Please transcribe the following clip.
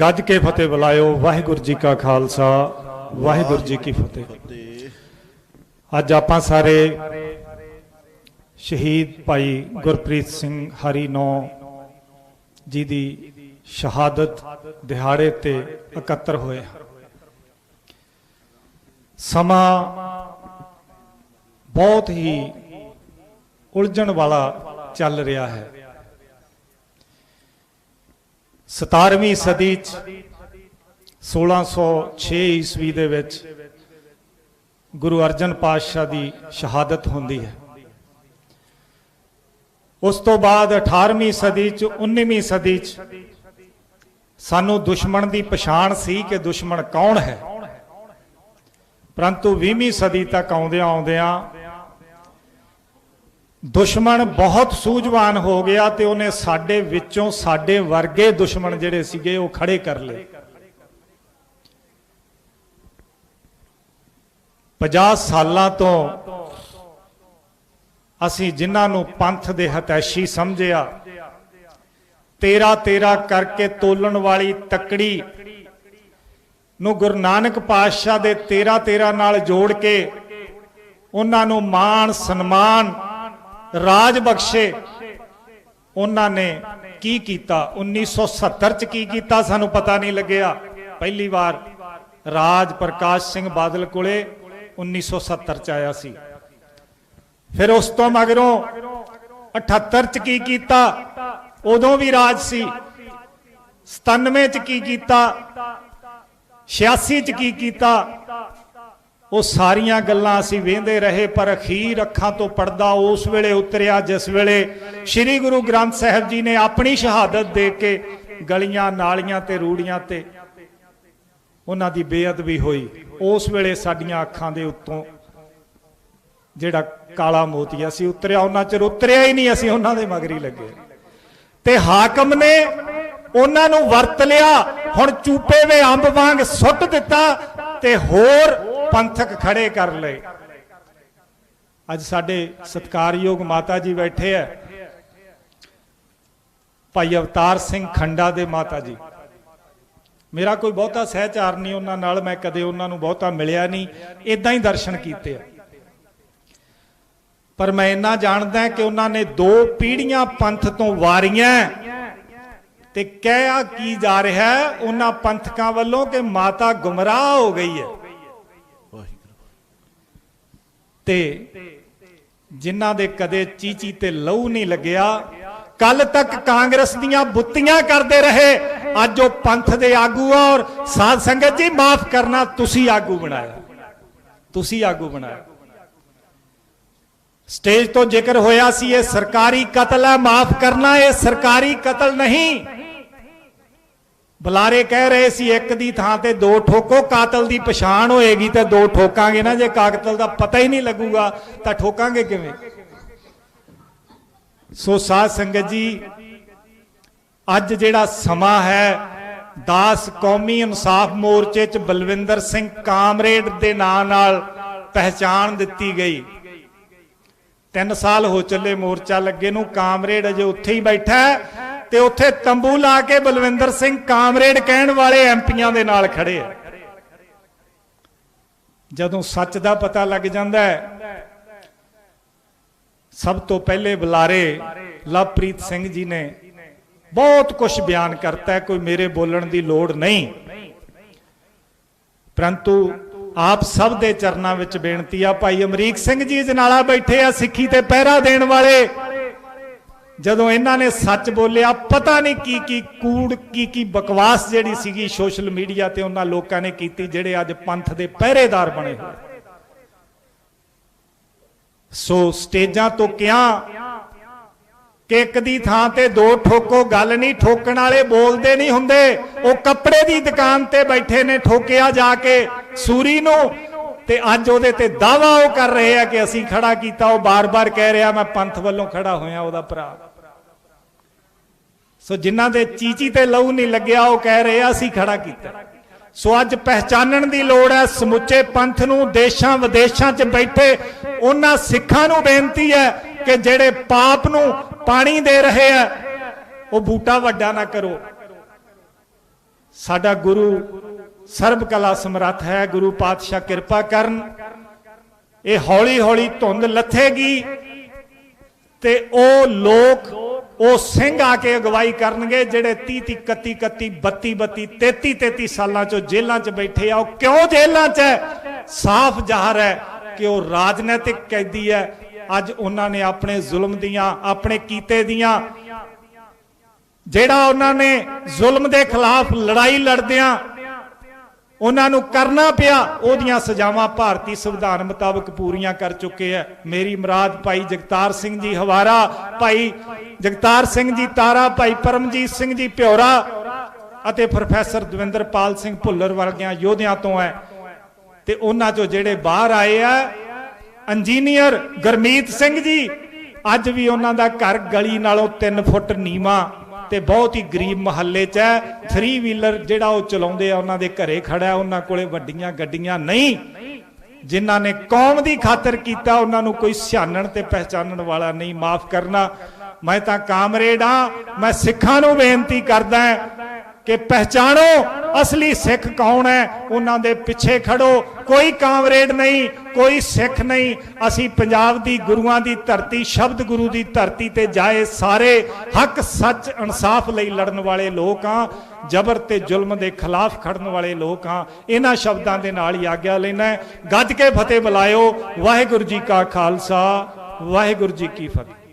ਗੱਜ ਕੇ ਫਤਿਹ ਬੁਲਾਇਓ। ਵਾਹਿਗੁਰੂ ਜੀ ਕਾ ਖਾਲਸਾ, ਵਾਹਿਗੁਰੂ ਜੀ ਕੀ ਫਤਿਹ। ਅੱਜ ਆਪਾਂ ਸਾਰੇ ਸ਼ਹੀਦ ਭਾਈ ਗੁਰਪ੍ਰੀਤ ਸਿੰਘ ਹਰੀ ਨੌ ਜੀ ਦੀ ਸ਼ਹਾਦਤ ਦਿਹਾੜੇ ਤੇ ਇਕੱਤਰ ਹੋਏ ਸਮਾਂ ਬਹੁਤ ਹੀ ਉਲਝਣ ਵਾਲਾ ਚੱਲ ਰਿਹਾ ਹੈ। 17ਵੀਂ ਸਦੀ ਚ 1606 ਈਸਵੀ ਦੇ ਵਿੱਚ ਗੁਰੂ ਅਰਜਨ ਪਾਤਸ਼ਾਹ ਦੀ ਸ਼ਹਾਦਤ ਹੁੰਦੀ ਹੈ। ਉਸ ਤੋਂ ਬਾਅਦ 18ਵੀਂ ਸਦੀ ਚ 19ਵੀਂ ਸਦੀ ਚ ਸਾਨੂੰ ਦੁਸ਼ਮਣ ਦੀ ਪਛਾਣ ਸੀ ਕਿ ਦੁਸ਼ਮਣ ਕੌਣ ਹੈ। ਪਰੰਤੂ 20ਵੀਂ ਸਦੀ ਤੱਕ ਆਉਂਦਿਆਂ ਆਉਂਦਿਆਂ ਦੁਸ਼ਮਣ ਬਹੁਤ ਸੂਝਵਾਨ ਹੋ ਗਿਆ ਤੇ ਉਹਨੇ ਸਾਡੇ ਵਿੱਚੋਂ ਸਾਡੇ ਵਰਗੇ ਦੁਸ਼ਮਣ ਜਿਹੜੇ ਸੀਗੇ ਉਹ ਖੜੇ ਕਰ ਲਏ। 50 ਸਾਲਾਂ ਤੋਂ ਅਸੀਂ ਜਿਨ੍ਹਾਂ ਨੂੰ ਪੰਥ ਦੇ ਹਤੈਸ਼ੀ ਸਮਝਿਆ ਤੇਰਾ ਤੇਰਾ ਕਰਕੇ ਤੋਲਣ ਵਾਲੀ ਤਕੜੀ ਨੂੰ ਗੁਰੂ ਨਾਨਕ ਪਾਤਸ਼ਾਹ ਦੇ ਤੇਰਾ ਤੇਰਾ ਨਾਲ ਜੋੜ ਕੇ ਉਹਨਾਂ ਨੂੰ ਮਾਣ, ਸਨਮਾਨ ਰਾਜ ਬਖਸ਼ੇ। ਉਹਨਾਂ ਨੇ ਕੀ ਕੀਤਾ? 1970 ਚ ਕੀ ਕੀਤਾ? ਸਾਨੂੰ ਪਤਾ ਨਹੀਂ ਲੱਗਿਆ। ਪਹਿਲੀ ਵਾਰ ਰਾਜ ਪ੍ਰਕਾਸ਼ ਸਿੰਘ ਬਾਦਲ ਕੋਲੇ 1970 ਚ ਆਇਆ ਸੀ। ਫਿਰ ਉਸ ਤੋਂ ਮਗਰੋਂ 78 ਚ ਕੀ ਕੀਤਾ? ਉਦੋਂ ਵੀ ਰਾਜ ਸੀ। 97 ਚ ਕੀ ਕੀਤਾ? 86 ਚ ਕੀ ਕੀਤਾ? ਉਹ ਸਾਰੀਆਂ ਗੱਲਾਂ ਅਸੀਂ ਵੇਂਦੇ ਰਹੇ, ਪਰ ਅਖੀਰ ਅੱਖਾਂ ਤੋਂ ਪਰਦਾ ਉਸ ਵੇਲੇ ਉਤਰਿਆ, ਜਿਸ ਵੇਲੇ ਸ੍ਰੀ ਗੁਰੂ ਗ੍ਰੰਥ ਸਾਹਿਬ ਜੀ ਨੇ ਆਪਣੀ ਸ਼ਹਾਦਤ ਦੇ ਕੇ ਗਲੀਆਂ, ਨਾਲੀਆਂ ਤੇ ਰੂੜੀਆਂ ਤੇ ਉਹਨਾਂ ਦੀ ਬੇਅਦਬੀ ਹੋਈ। ਉਸ ਵੇਲੇ ਸਾਡੀਆਂ ਅੱਖਾਂ ਦੇ ਉੱਤੋਂ ਜਿਹੜਾ ਕਾਲਾ ਮੋਤੀਆ ਸੀ ਉਤਰਿਆ, ਉਹਨਾਂ ਚਿਰ ਉਤਰਿਆ ਹੀ ਨਹੀਂ, ਅਸੀਂ ਉਹਨਾਂ ਦੇ ਮਗਰੀ ਲੱਗੇ। ਤੇ ਹਾਕਮ ਨੇ ਉਹਨਾਂ ਨੂੰ ਵਰਤ ਲਿਆ, ਹੁਣ ਚੂਪੇ ਵੇ ਅੰਬ ਵਾਂਗ ਸੁੱਟ ਦਿੱਤਾ ਤੇ ਹੋਰ ਪੰਥਕ ਖੜੇ ਕਰ ਲਏ। ਅੱਜ ਸਾਡੇ ਸਤਿਕਾਰਯੋਗ ਮਾਤਾ ਜੀ ਬੈਠੇ ਐ ਭਾਈ ਅਵਤਾਰ ਸਿੰਘ ਖੰਡਾ ਦੇ ਮਾਤਾ ਜੀ। ਮੇਰਾ ਕੋਈ ਬਹੁਤਾ ਸਹਿਚਾਰ ਨਹੀਂ ਉਹਨਾਂ ਨਾਲ, ਮੈਂ ਕਦੇ ਉਹਨਾਂ ਨੂੰ ਬਹੁਤਾ ਮਿਲਿਆ ਨਹੀਂ। ਇਦਾਂ ਹੀ ਦਰਸ਼ਨ ਕੀਤੇ ਆ। ਪਰ ਮੈਂ ਇੰਨਾ ਜਾਣਦਾ ਕਿ ਉਹਨਾਂ ਨੇ ਦੋ ਪੀੜ੍ਹੀਆਂ ਪੰਥ ਤੋਂ ਵਾਰੀਆਂ। ਤੇ ਕਹਿਆ ਕੀ ਜਾ ਰਿਹਾ ਉਹਨਾਂ ਪੰਥਕਾਂ ਵੱਲੋਂ ਕਿ ਮਾਤਾ ਗੁੰਮਰਾਹ ਹੋ ਗਈ ਹੈ ਵਾਹਿਗੁਰੂ ਤੇ ਜਿਨ੍ਹਾਂ ਦੇ ਕਦੇ ਚੀਚੀ ਤੇ ਲਹੂ ਨਹੀਂ ਲੱਗਿਆ ਕੱਲ ਤੱਕ ਕਾਂਗਰਸ ਦੀਆਂ ਬੁੱਤੀਆਂ ਕਰਦੇ ਰਹੇ। ਅੱਜ ਉਹ ਪੰਥ ਦੇ ਆਗੂ ਆ ਔਰ ਸਾਧ ਸੰਗਤ ਜੀ, ਮਾਫ ਕਰਨਾ, ਤੁਸੀਂ ਆਗੂ ਬਣਾਇਆ। ਤੁਸੀਂ ਆਗੂ ਬਣਾਇਆ। ਸਟੇਜ ਤੋਂ ਜ਼ਿਕਰ ਹੋਇਆ ਸੀ, ਇਹ ਸਰਕਾਰੀ ਕਤਲ ਹੈ, ਮਾਫ ਕਰਨਾ, ਇਹ ਸਰਕਾਰੀ ਕਤਲ ਨਹੀਂ। ਬੁਲਾਰੇ ਕਹਿ ਰਹੇ ਸੀ, ਇੱਕ ਦੀ ਥਾਂ ਤੇ ਦੋ ਠੋਕੋ, ਕਾਤਲ ਦੀ ਪਛਾਣ ਹੋਏਗੀ ਤੇ ਦੋ ਠੋਕਾਂਗੇ ਨਾ, ਜੇ ਕਾਤਲ ਦਾ ਪਤਾ ਹੀ ਨਹੀਂ ਲੱਗੂਗਾ ਤਾਂ ਠੋਕਾਂਗੇ ਕਿਵੇਂ? ਸੋ ਸਾਧ ਸੰਗਤ ਜੀ, ਅੱਜ ਜਿਹੜਾ ਸਮਾਂ ਹੈ, ਦਾਸ ਕੌਮੀ ਇਨਸਾਫ ਮੋਰਚੇ ਚ ਬਲਵਿੰਦਰ ਸਿੰਘ ਕਾਮਰੇਡ ਦੇ ਨਾਂ ਨਾਲ ਪਹਿਚਾਣ ਦਿੱਤੀ ਗਈ। 3 ਸਾਲ ਹੋ ਚੱਲੇ ਮੋਰਚਾ ਲੱਗੇ ਨੂੰ, ਕਾਮਰੇਡ ਅਜੇ ਉੱਥੇ ਹੀ ਬੈਠਾ ਤੇ ਉੱਥੇ ਤੰਬੂ ਲਾ ਕੇ ਬਲਵਿੰਦਰ ਸਿੰਘ ਕਾਮਰੇਡ ਕਹਿਣ ਵਾਲੇ ਐਮਪੀਆਂ ਦੇ ਨਾਲ ਖੜੇ ਆ। ਜਦੋਂ ਸੱਚ ਦਾ ਪਤਾ ਲੱਗ ਜਾਂਦਾ ਹੈ, ਸਭ ਤੋਂ ਪਹਿਲੇ ਬੁਲਾਰੇ ਲਵਪ੍ਰੀਤ ਸਿੰਘ ਜੀ ਨੇ ਬਹੁਤ ਕੁਝ ਬਿਆਨ ਕਰਤਾ ਕੋਈ ਮੇਰੇ ਬੋਲਣ ਦੀ ਲੋੜ ਨਹੀਂ। ਪਰੰਤੂ ਆਪ ਸਭ ਦੇ ਚਰਨਾਂ ਵਿੱਚ ਬੇਨਤੀ ਆ, ਭਾਈ ਅਮਰੀਕ ਸਿੰਘ ਜੀ ਜਨਾਲਾ ਬੈਠੇ ਆ ਸਿੱਖੀ ਤੇ ਪਹਿਰਾ ਦੇਣ ਵਾਲੇ ਜਦੋਂ ਇਹਨਾਂ ਨੇ ਸੱਚ ਬੋਲਿਆ, ਪਤਾ ਨਹੀਂ ਕੀ ਕੀ ਕੂੜ, ਕੀ ਕੀ ਬਕਵਾਸ ਜਿਹੜੀ ਸੀਗੀ ਸੋਸ਼ਲ ਮੀਡੀਆ ਤੇ ਉਹਨਾਂ ਲੋਕਾਂ ਨੇ ਕੀਤੀ, ਜਿਹੜੇ ਅੱਜ ਪੰਥ ਦੇ ਪਹਿਰੇਦਾਰ ਬਣੇ ਹੋਏ। ਸੋ ਸਟੇਜਾਂ ਤੋਂ ਕਿਹਾ ਕਿ ਇੱਕ ਦੀ ਥਾਂ ਤੇ ਦੋ ਠੋਕੋ, ਗੱਲ ਨਹੀਂ ਠੋਕਣ ਵਾਲੇ ਬੋਲਦੇ ਨਹੀਂ ਹੁੰਦੇ। ਉਹ ਕੱਪੜੇ ਦੀ ਦੁਕਾਨ ਤੇ ਬੈਠੇ ਨੇ, ਠੋਕਿਆ ਜਾ ਕੇ ਸੂਰੀ ਨੂੰ। ਤੇ ਅੱਜ ਉਹਦੇ ਤੇ ਦਾਵਾ ਉਹ ਕਰ ਰਹੇ ਆ ਕਿ ਅਸੀਂ ਖੜਾ ਕੀਤਾ, ਉਹ ਬਾਰ-ਬਾਰ ਕਹਿ ਰਿਹਾ, ਮੈਂ ਪੰਥ ਵੱਲੋਂ ਖੜਾ ਹੋਇਆ ਉਹਦਾ ਭਰਾ। ਸੋ ਜਿਨ੍ਹਾਂ ਦੇ ਚੀਚੀ ਤੇ ਲਹੂ ਨਹੀਂ ਲੱਗਿਆ, ਉਹ ਕਹਿ ਰਹੇ ਆ, ਅਸੀਂ ਖੜਾ ਕੀਤਾ। ਸੋ ਅੱਜ ਪਹਿਚਾਨਣ ਦੀ ਲੋੜ ਹੈ, ਸਮੁੱਚੇ ਪੰਥ ਨੂੰ ਦੇਸ਼ਾਂ ਵਿਦੇਸ਼ਾਂ 'ਚ ਬੈਠੇ ਉਹਨਾਂ ਸਿੱਖਾਂ ਨੂੰ ਬੇਨਤੀ ਹੈ ਕਿ ਜਿਹੜੇ ਪਾਪ ਨੂੰ ਪਾਣੀ ਦੇ ਰਹੇ ਆ, ਉਹ ਬੂਟਾ ਵੱਡਾ ਨਾ ਕਰੋ। ਸਾਡਾ ਗੁਰੂ ਸਰਬ ਕਲਾ ਸਮਰੱਥ ਹੈ, ਗੁਰੂ ਪਾਤਸ਼ਾਹ ਕਿਰਪਾ ਕਰਨ। ਇਹ ਹੌਲੀ ਹੌਲੀ ਧੁੰਦ ਲੱਥੇਗੀ ਤੇ ਉਹ ਲੋਕ, ਉਹ ਸਿੰਘ ਆ ਕੇ ਅਗਵਾਈ ਕਰਨਗੇ ਜਿਹੜੇ 30 30 31 31 32 32 33 33 ਸਾਲਾਂ ਚੋਂ ਜੇਲ੍ਹਾਂ 'ਚ ਬੈਠੇ ਆ। ਉਹ ਕਿਉਂ ਜੇਲ੍ਹਾਂ 'ਚ ਹੈ? ਸਾਫ਼ ਜ਼ਾਹਰ ਹੈ ਕਿ ਉਹ ਰਾਜਨੀਤਿਕ ਕੈਦੀ ਹੈ। ਅੱਜ ਉਹਨਾਂ ਨੇ ਆਪਣੇ ਜ਼ੁਲਮ ਦੀਆਂ, ਆਪਣੇ ਕੀਤੇ ਦੀਆਂ, ਜਿਹੜਾ ਉਹਨਾਂ ਨੇ ਜ਼ੁਲਮ ਦੇ ਖਿਲਾਫ ਲੜਾਈ ਲੜਦਿਆਂ ਉਹਨਾਂ ਨੂੰ ਕਰਨਾ ਪਿਆ, ਉਹਦੀਆਂ ਸਜ਼ਾਵਾਂ ਭਾਰਤੀ ਸੰਵਿਧਾਨ ਮੁਤਾਬਕ ਪੂਰੀਆਂ ਕਰ ਚੁੱਕੇ ਹੈ। ਮੇਰੀ ਮੁਰਾਦ ਭਾਈ ਜਗਤਾਰ ਸਿੰਘ ਜੀ ਹਵਾਰਾ, ਭਾਈ ਜਗਤਾਰ ਸਿੰਘ ਜੀ ਤਾਰਾ, ਭਾਈ ਪਰਮਜੀਤ ਸਿੰਘ ਜੀ ਪਿਉਰਾ ਅਤੇ ਪ੍ਰੋਫੈਸਰ ਦਵਿੰਦਰਪਾਲ ਸਿੰਘ ਭੁੱਲਰ ਵਰਗਿਆਂ ਯੋਧਿਆਂ ਤੋਂ ਹੈ। ਤੇ ਉਹਨਾਂ ਚੋਂ ਜਿਹੜੇ ਬਾਹਰ ਆਏ ਆ, ਇੰਜੀਨੀਅਰ ਗਰਮੀਤ ਸਿੰਘ ਜੀ, ਅੱਜ ਵੀ ਉਹਨਾਂ ਦਾ ਘਰ ਗਲੀ ਨਾਲੋਂ 3 ਫੁੱਟ ਨੀਵਾ ਤੇ ਬਹੁਤ ਹੀ ਗਰੀਬ ਮਹੱਲੇ 'ਚ ਹੈ। 3 ਵੀਲਰ ਜਿਹੜਾ ਉਹ ਚਲਾਉਂਦੇ ਆ, ਉਹਨਾਂ ਦੇ ਘਰੇ ਖੜਾ ਉਹਨਾਂ ਕੋਲੇ ਵੱਡੀਆਂ ਗੱਡੀਆਂ ਨਹੀਂ। ਜਿਨ੍ਹਾਂ ਨੇ ਕੌਮ ਦੀ ਖਾਤਰ ਕੀਤਾ, ਉਹਨਾਂ ਨੂੰ ਕੋਈ ਸਿਆਣਨ ਤੇ ਪਹਿਚਾਨਣ ਵਾਲਾ ਨਹੀਂ। ਮਾਫ ਕਰਨਾ। ਮੈਂ ਤਾਂ ਕਾਮਰੇਡ ਹਾਂ। ਮੈਂ ਸਿੱਖਾਂ ਨੂੰ ਬੇਨਤੀ ਕਰਦਾ ਕਿ ਪਹਿਚਾਣੋ ਅਸਲੀ ਸਿੱਖ ਕੌਣ ਹੈ? ਉਹਨਾਂ ਦੇ ਪਿੱਛੇ ਖੜੋ। ਕੋਈ ਕਾਮਰੇਡ ਨਹੀਂ, ਕੋਈ ਸਿੱਖ ਨਹੀਂ। ਅਸੀਂ ਪੰਜਾਬ ਦੀ ਗੁਰੂਆਂ ਦੀ ਧਰਤੀ, ਸ਼ਬਦ ਗੁਰੂ ਦੀ ਧਰਤੀ ਤੇ ਜਾਏ ਸਾਰੇ। ਹੱਕ, ਸੱਚ, ਇਨਸਾਫ ਲਈ ਲੜਨ ਵਾਲੇ ਲੋਕ ਹਾਂ। ਜ਼ਬਰ ਤੇ ਜ਼ੁਲਮ ਦੇ ਖਿਲਾਫ ਖੜਨ ਵਾਲੇ ਲੋਕ ਹਾਂ। ਇਹਨਾਂ ਸ਼ਬਦਾਂ ਦੇ ਨਾਲ ਹੀ ਆਗਿਆ ਲੈਣਾ ਗੱਜ ਕੇ ਫਤਿਹ ਬੁਲਾਇਓ। ਵਾਹਿਗੁਰੂ ਜੀ ਕਾ ਖਾਲਸਾ, ਵਾਹਿਗੁਰੂ ਜੀ ਕੀ ਫਤਿਹ।